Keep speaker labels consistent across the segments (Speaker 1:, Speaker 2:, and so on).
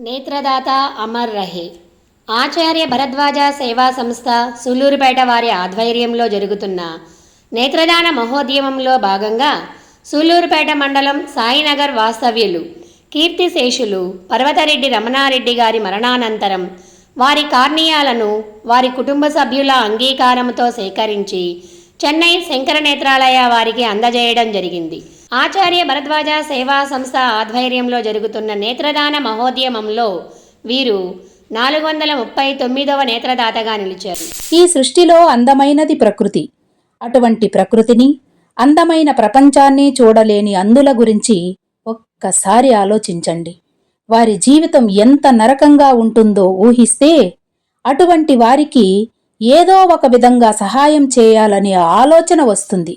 Speaker 1: నేత్రదాత అమర్ రహే. ఆచార్య భరద్వాజ సేవా సంస్థ సూలూరుపేట వారి ఆధ్వర్యంలో జరుగుతున్న నేత్రదాన మహోద్యమంలో భాగంగా సూలూరుపేట మండలం సాయినగర్ వాస్తవ్యులు కీర్తిశేషులు పర్వతరెడ్డి రమణారెడ్డి గారి మరణానంతరం వారి కార్నియాలను వారి కుటుంబ సభ్యుల అంగీకారంతో సేకరించి చెన్నై శంకర నేత్రాలయ వారికి అందజేయడం జరిగింది. ఆచార్య భరద్వాజ సేవా సంస్థ ఆధ్వర్యంలో జరుగుతున్న నేత్రదాన మహోద్యమంలో వీరు నాలుగు వందల ముప్పై తొమ్మిదవ నేత్రదాతగా నిలిచారు.
Speaker 2: ఈ సృష్టిలో అందమైనది ప్రకృతి. అటువంటి ప్రకృతిని అందమైన ప్రపంచాన్ని చూడలేని అందుల గురించి ఒక్కసారి ఆలోచించండి. వారి జీవితం ఎంత నరకంగా ఉంటుందో ఊహిస్తే అటువంటి వారికి ఏదో ఒక విధంగా సహాయం చేయాలనే ఆలోచన వస్తుంది.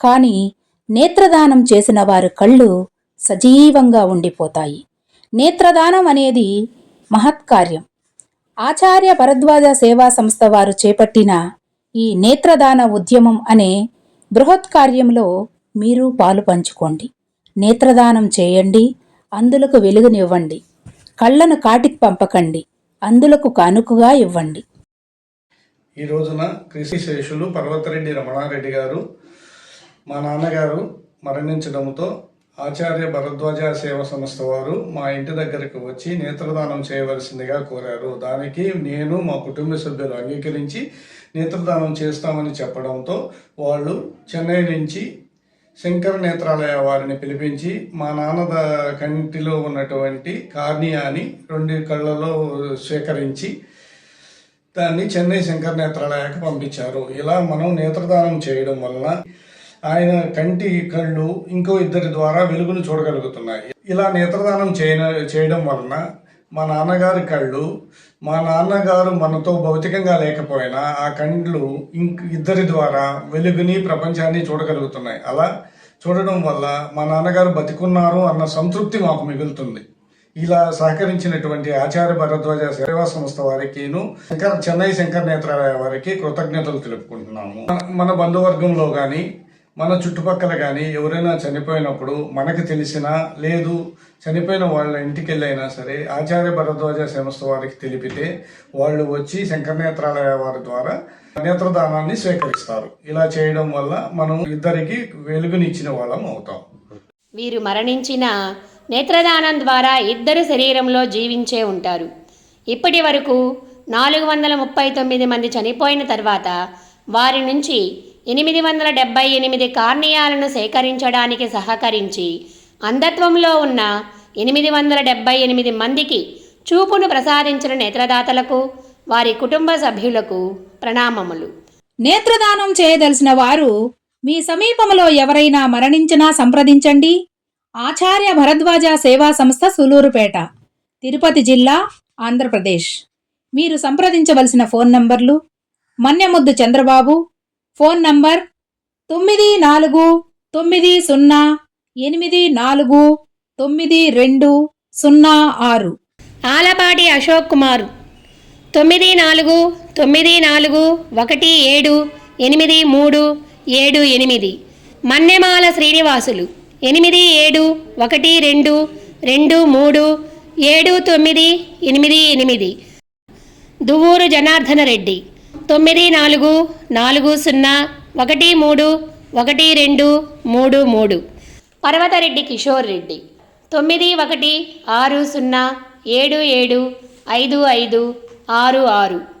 Speaker 2: కానీ నేత్రదానం చేసిన వారి కళ్ళు సజీవంగా ఉండిపోతాయి. నేత్రదానం అనేది మహత్కార్యం ఆచార్య భరద్వాజ సేవా సంస్థ వారు చేపట్టిన ఈ నేత్రదాన ఉద్యమం అనే బృహత్ కార్యంలో మీరు పాలు పంచుకోండి. నేత్రదానం చేయండి అందులకు వెలుగునివ్వండి. కళ్ళను కాటికి పంపకండి అందులకు కానుకగా ఇవ్వండి.
Speaker 3: ఈ రోజున కృషి శేషులు పర్వతరెడ్డి రమణారెడ్డి గారు మా నాన్నగారు మరణించడంతో ఆచార్య భరద్వాజ సేవ సంస్థ వారు మా ఇంటి దగ్గరకు వచ్చి నేత్రదానం చేయవలసిందిగా కోరారు. దానికి నేను మా కుటుంబ సభ్యులు అంగీకరించి నేత్రదానం చేస్తామని చెప్పడంతో వాళ్ళు చెన్నై నుంచి శంకర నేత్రాలయ వారిని పిలిపించి మా నాన్న ద- కంటిలో ఉన్నటువంటి కార్నియాని రెండు కళ్ళలో సేకరించి దాన్ని చెన్నై శంకర్ నేత్రాలయకు పంపించారు. ఇలా మనం నేత్రదానం చేయడం వలన ఆయన కంటి కళ్ళు ఇంకో ఇద్దరి ద్వారా వెలుగును చూడగలుగుతున్నాయి. ఇలా నేత్రదానం చేయన చేయడం వలన మా నాన్నగారి కళ్ళు మా నాన్నగారు మనతో భౌతికంగా లేకపోయినా ఆ కళ్ళు ఇంక ఇద్దరి ద్వారా వెలుగుని ప్రపంచాన్ని చూడగలుగుతున్నాయి. అలా చూడడం వల్ల మా నాన్నగారు బతికున్నారు అన్న సంతృప్తి మాకు మిగులుతుంది. ఇలా సహకరించినటువంటి ఆచార్య భరద్వాజ సేవా సంస్థ వారికిను శంకర్ చెన్నై శంకర్ నేత్రాలయ వారికి కృతజ్ఞతలు తెలుపుకుంటున్నాము. మన- మన బంధువర్గంలో కానీ మన చుట్టుపక్కల కానీ ఎవరైనా చనిపోయినప్పుడు మనకు తెలిసినా లేదు చనిపోయిన వాళ్ళ ఇంటికి వెళ్ళైనా సరే ఆచార్య భరద్వాజ సంస్థ వారికి తెలిపితే వాళ్ళు వచ్చి శంకరనేత్రాలయ వారి ద్వారా నేత్రదానాన్ని స్వీకరిస్తారు. ఇలా చేయడం వల్ల మనం ఇద్దరికి వెలుగునిచ్చిన వాళ్ళం అవుతాం.
Speaker 1: వీరు మరణించిన నేత్రదానం ద్వారా ఇద్దరు శరీరంలో జీవించే ఉంటారు. ఇప్పటి వరకు నాలుగు వందల ముప్పై తొమ్మిది మంది చనిపోయిన తర్వాత వారి నుంచి ఎనిమిది వందల డెబ్బై ఎనిమిది కార్నియాలను సేకరించడానికి సహకరించి అంధత్వంలో ఉన్న ఎనిమిది వందల డెబ్బై ఎనిమిది మందికి చూపును ప్రసాదించిన నేత్రదాతలకు వారి కుటుంబ సభ్యులకు ప్రణామములు.
Speaker 2: నేత్రదానం చేయదలిసిన వారు మీ సమీపంలో ఎవరైనా మరణించినా సంప్రదించండి. ఆచార్య భరద్వాజ సేవా సంస్థ సులూరుపేట తిరుపతి జిల్లా ఆంధ్రప్రదేశ్. మీరు సంప్రదించవలసిన ఫోన్ నంబర్లు మన్యముద్దు చంద్రబాబు ఫోన్ నంబర్ తొమ్మిది నాలుగు తొమ్మిది సున్నా ఎనిమిది నాలుగు తొమ్మిది రెండు సున్నా ఆరు.
Speaker 1: ఆలపాటి అశోక్ కుమార్ తొమ్మిది నాలుగు తొమ్మిది నాలుగు ఒకటి ఏడు ఎనిమిది మూడు ఏడు ఎనిమిది. మన్నెమాల శ్రీనివాసులు ఎనిమిది ఏడు ఒకటి రెండు రెండు మూడు ఏడు తొమ్మిది ఎనిమిది ఎనిమిది. దువ్వూరు జనార్దన రెడ్డి తొమ్మిది నాలుగు నాలుగు సున్నా ఒకటి మూడు ఒకటి రెండు మూడు మూడు. పర్వతరెడ్డి కిషోర్ రెడ్డి. తొమ్మిది ఒకటి ఆరు సున్నా ఏడు ఏడు ఐదు ఐదు ఆరు ఆరు.